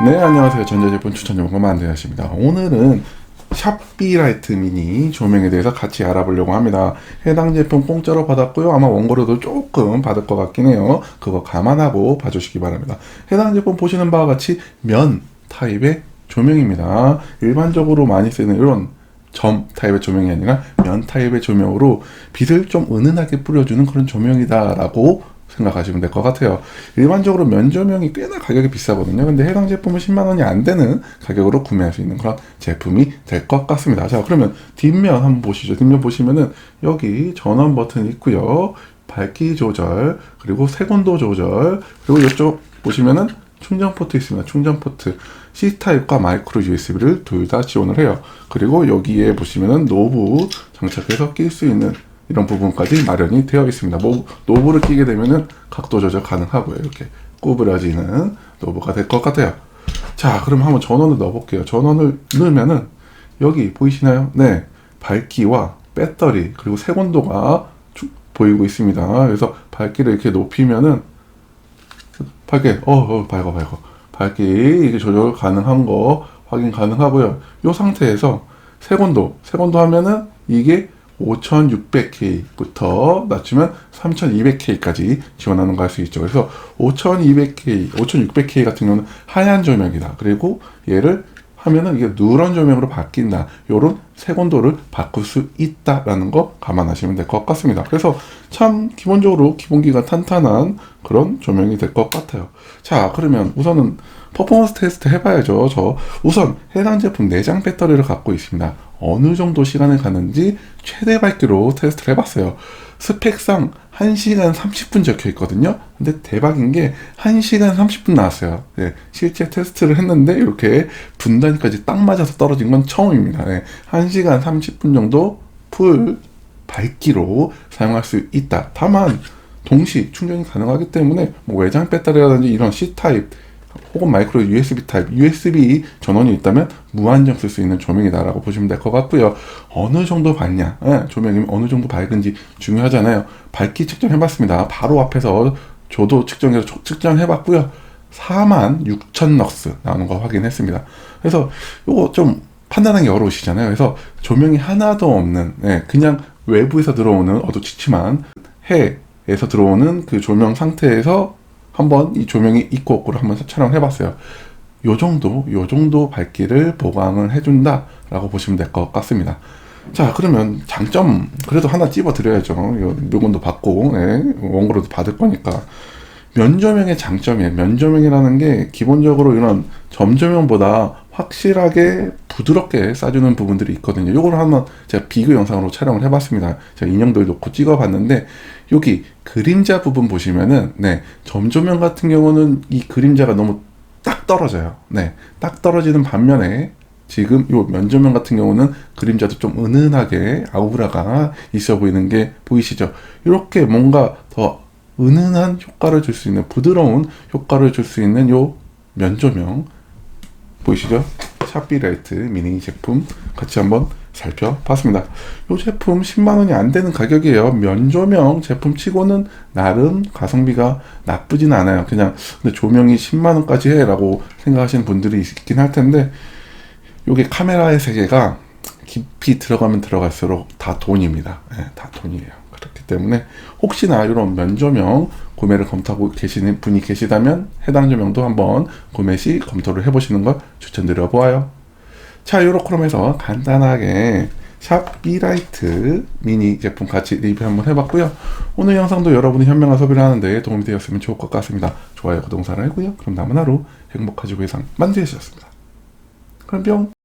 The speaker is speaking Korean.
네, 안녕하세요. 전자제품 추천 전문가 만대하십니다. 오늘은 샵비라이트 미니 조명에 대해서 같이 알아보려고 합니다. 해당 제품 공짜로 받았고요. 아마 원고료도 조금 받을 것 같긴 해요. 그거 감안하고 봐주시기 바랍니다. 해당 제품 보시는 바와 같이 면 타입의 조명입니다. 일반적으로 많이 쓰는 이런 점 타입의 조명이 아니라 면 타입의 조명으로 빛을 좀 은은하게 뿌려주는 그런 조명이다라고 생각하시면 될 것 같아요. 일반적으로 면 조명이 꽤나 가격이 비싸거든요. 근데 해당 제품은 10만 원이 안 되는 가격으로 구매할 수 있는 그런 제품이 될 것 같습니다. 자, 그러면 뒷면 한번 보시죠. 뒷면 보시면은 여기 전원 버튼이 있고요. 밝기 조절, 그리고 색온도 조절, 그리고 이쪽 보시면은 충전 포트 있습니다. 충전 포트. C타입과 마이크로 USB를 둘 다 지원을 해요. 그리고 여기에 보시면은 노브 장착해서 낄 수 있는 이런 부분까지 마련이 되어 있습니다. 뭐, 노브를 끼게 되면은 각도 조절 가능하고요. 이렇게 구부려지는 노브가 될 것 같아요. 자, 그럼 한번 전원을 넣어볼게요. 전원을 넣으면은 여기 보이시나요? 네. 밝기와 배터리 그리고 색온도가 쭉 보이고 있습니다. 그래서 밝기를 이렇게 높이면은 밝기, 어, 어, 밝아, 밝아. 밝기 이게 조절 가능한 거 확인 가능하고요. 이 상태에서 색온도, 색온도 하면은 이게 5600K부터 낮추면 3200K까지 지원하는 거 할 수 있죠. 그래서 5200K, 5600K 같은 경우는 하얀 조명이다. 그리고 얘를 하면은 이게 누런 조명으로 바뀐다. 요런 색온도를 바꿀 수 있다라는 거 감안하시면 될 것 같습니다. 그래서 참 기본적으로 기본기가 탄탄한 그런 조명이 될 것 같아요. 자, 그러면 우선은 퍼포먼스 테스트 해봐야죠. 저 우선 해당 제품 내장 배터리를 갖고 있습니다. 어느 정도 시간을 가는지 최대 밝기로 테스트를 해봤어요. 스펙상 1시간 30분 적혀 있거든요. 근데 대박인 게 1시간 30분 나왔어요. 네, 실제 테스트를 했는데 이렇게 분단까지 딱 맞아서 떨어진 건 처음입니다. 네, 1시간 30분 정도 풀 밝기로 사용할 수 있다. 다만 동시 충전이 가능하기 때문에 뭐 외장 배터리라든지 이런 C타입 혹은 마이크로 USB 타입, USB 전원이 있다면 무한정 쓸 수 있는 조명이다라고 보시면 될 것 같고요. 어느 정도 밝냐, 예, 조명이 어느 정도 밝은지 중요하잖아요. 밝기 측정해봤습니다. 바로 앞에서 저도 측정해서 초- 측정해봤고요. 4만 6천 럭스 나오는 거 확인했습니다. 그래서 이거 좀 판단하기 어려우시잖아요. 그래서 조명이 하나도 없는, 예, 그냥 외부에서 들어오는 어두치침한 해에서 들어오는 그 조명 상태에서 한번 이 조명이 있고 없고를 한번 촬영을 해봤어요. 요 정도, 요 정도 밝기를 보강을 해준다라고 보시면 될 것 같습니다. 자, 그러면 장점 그래도 하나 찝어 드려야죠. 요 물건도 받고, 네, 원고로도 받을 거니까. 면조명의 장점이에요. 면조명이라는 게 기본적으로 이런 점조명보다 확실하게 부드럽게 싸주는 부분들이 있거든요. 요걸 한번 제가 비교 영상으로 촬영을 해봤습니다. 제가 인형들 놓고 찍어봤는데 여기 그림자 부분 보시면은 네 점조명 같은 경우는 이 그림자가 너무 딱 떨어져요. 네, 딱 떨어지는 반면에 지금 요 면조명 같은 경우는 그림자도 좀 은은하게 아우라가 있어 보이는 게 보이시죠? 이렇게 뭔가 더 은은한 효과를 줄 수 있는 부드러운 효과를 줄 수 있는 요 면조명 보이시죠? 샵비라이트 미니 제품 같이 한번 살펴봤습니다. 이 제품 10만 원이 안 되는 가격이에요. 면조명 제품 치고는 나름 가성비가 나쁘진 않아요. 그냥 근데 조명이 10만 원까지 해 라고 생각하시는 분들이 있긴 할 텐데 요게 카메라의 세계가 깊이 들어가면 들어갈수록 다 돈입니다. 예, 다 돈이에요. 때문에 혹시나 이런 면조명 구매를 검토하고 계시는 분이 계시다면 해당 조명도 한번 구매 시 검토를 해보시는 걸 추천드려 보아요. 자, 해서 간단하게 샵 비라이트 미니 제품 같이 리뷰 한번 해봤고요. 오늘 영상도 여러분이 현명한 소비를 하는데 도움이 되었으면 좋을 것 같습니다. 좋아요, 구독, 사랑하고요. 그럼 남은 하루 행복하시고 예상 만드셨습니다. 그럼 뿅!